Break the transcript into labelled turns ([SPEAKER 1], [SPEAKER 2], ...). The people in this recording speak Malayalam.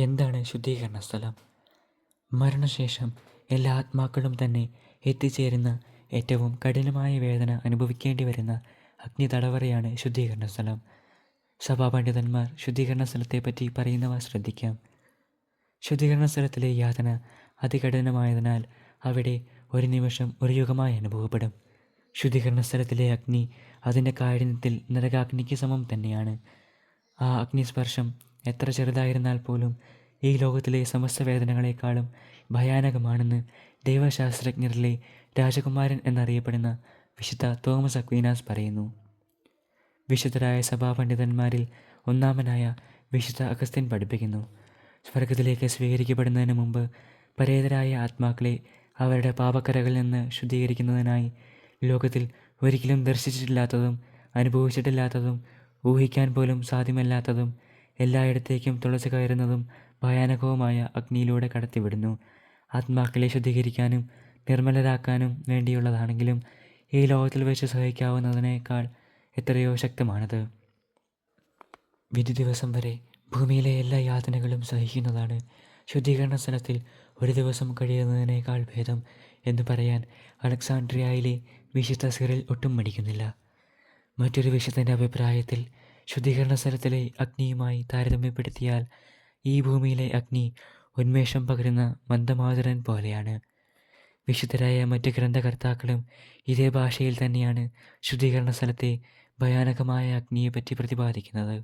[SPEAKER 1] എന്താണ് ശുദ്ധീകരണ സ്ഥലം? മരണശേഷം എല്ലാ ആത്മാക്കളും തന്നെ എത്തിച്ചേരുന്ന ഏറ്റവും കഠിനമായ വേദന അനുഭവിക്കേണ്ടി വരുന്ന അഗ്നി തടവറയാണ് ശുദ്ധീകരണ സ്ഥലം. സഭാപണ്ഡിതന്മാർ ശുദ്ധീകരണ സ്ഥലത്തെപ്പറ്റി പറയുന്നവ ശ്രദ്ധിക്കാം. ശുദ്ധീകരണ സ്ഥലത്തിലെ യാതന അതികഠിനമായതിനാൽ അവിടെ ഒരു നിമിഷം ഒരു യുഗമായി അനുഭവപ്പെടും. ശുദ്ധീകരണ സ്ഥലത്തിലെ അഗ്നി അതിന്റെ കാഠിന്യത്തിൽ നരകാഗ്നിക്ക് സമം തന്നെയാണ്. ആ അഗ്നിസ്പർശം എത്ര ചെറുതായിരുന്നാൽ പോലും ഈ ലോകത്തിലെ സമസ്ത വേദനകളെക്കാളും ഭയാനകമാണെന്ന് ദൈവശാസ്ത്രജ്ഞരിലെ രാജകുമാരൻ എന്നറിയപ്പെടുന്ന വിശുദ്ധ തോമസ് അക്വീനാസ് പറയുന്നു. വിശുദ്ധരായ സഭാപണ്ഡിതന്മാരിൽ ഒന്നാമനായ വിശുദ്ധ അഗസ്ത്യൻ പഠിപ്പിക്കുന്നു. സ്വർഗത്തിലേക്ക് സ്വീകരിക്കപ്പെടുന്നതിന് മുമ്പ് പരേതരായ ആത്മാക്കളെ അവരുടെ പാപക്കരകളിൽ നിന്ന് ശുദ്ധീകരിക്കുന്നതിനായി ലോകത്തിൽ ഒരിക്കലും ദർശിച്ചിട്ടില്ലാത്തതും അനുഭവിച്ചിട്ടില്ലാത്തതും ഊഹിക്കാൻ പോലും സാധ്യമല്ലാത്തതും എല്ലായിടത്തേക്കും തുളച്ചു കയറുന്നതും ഭയാനകവുമായ അഗ്നിയിലൂടെ കടത്തിവിടുന്നു. ആത്മാക്കളെ ശുദ്ധീകരിക്കാനും നിർമ്മലരാക്കാനും വേണ്ടിയുള്ളതാണെങ്കിലും ഈ ലോകത്തിൽ വെച്ച് സഹിക്കാവുന്നതിനേക്കാൾ എത്രയോ ശക്തമാണത്. വിധി ദിവസം വരെ ഭൂമിയിലെ എല്ലാ യാതനകളും സഹിക്കുന്നതാണ്. ശുദ്ധീകരണ സ്ഥലത്തിൽ ഒരു ദിവസം കഴിയുന്നതിനേക്കാൾ ഭേദം എന്ന് പറയാൻ അലക്സാണ്ട്രിയയിലെ വിശുദ്ധ സിറിൽ ഒട്ടും മടിക്കുന്നില്ല. മറ്റൊരു വിശുദ്ധന്റെ അഭിപ്രായത്തിൽ ശുദ്ധീകരണ സ്ഥലത്തിലെ അഗ്നിയുമായി താരതമ്യപ്പെടുത്തിയാൽ ഈ ഭൂമിയിലെ അഗ്നി ഉന്മേഷം പകരുന്ന മന്ദമാതുരൻ പോലെയാണ്. വിശുദ്ധരായ മറ്റ് ഗ്രന്ഥകർത്താക്കളും ഇതേ ഭാഷയിൽ തന്നെയാണ് ശുദ്ധീകരണ സ്ഥലത്തെ ഭയാനകമായ അഗ്നിയെപ്പറ്റി പ്രതിപാദിക്കുന്നത്.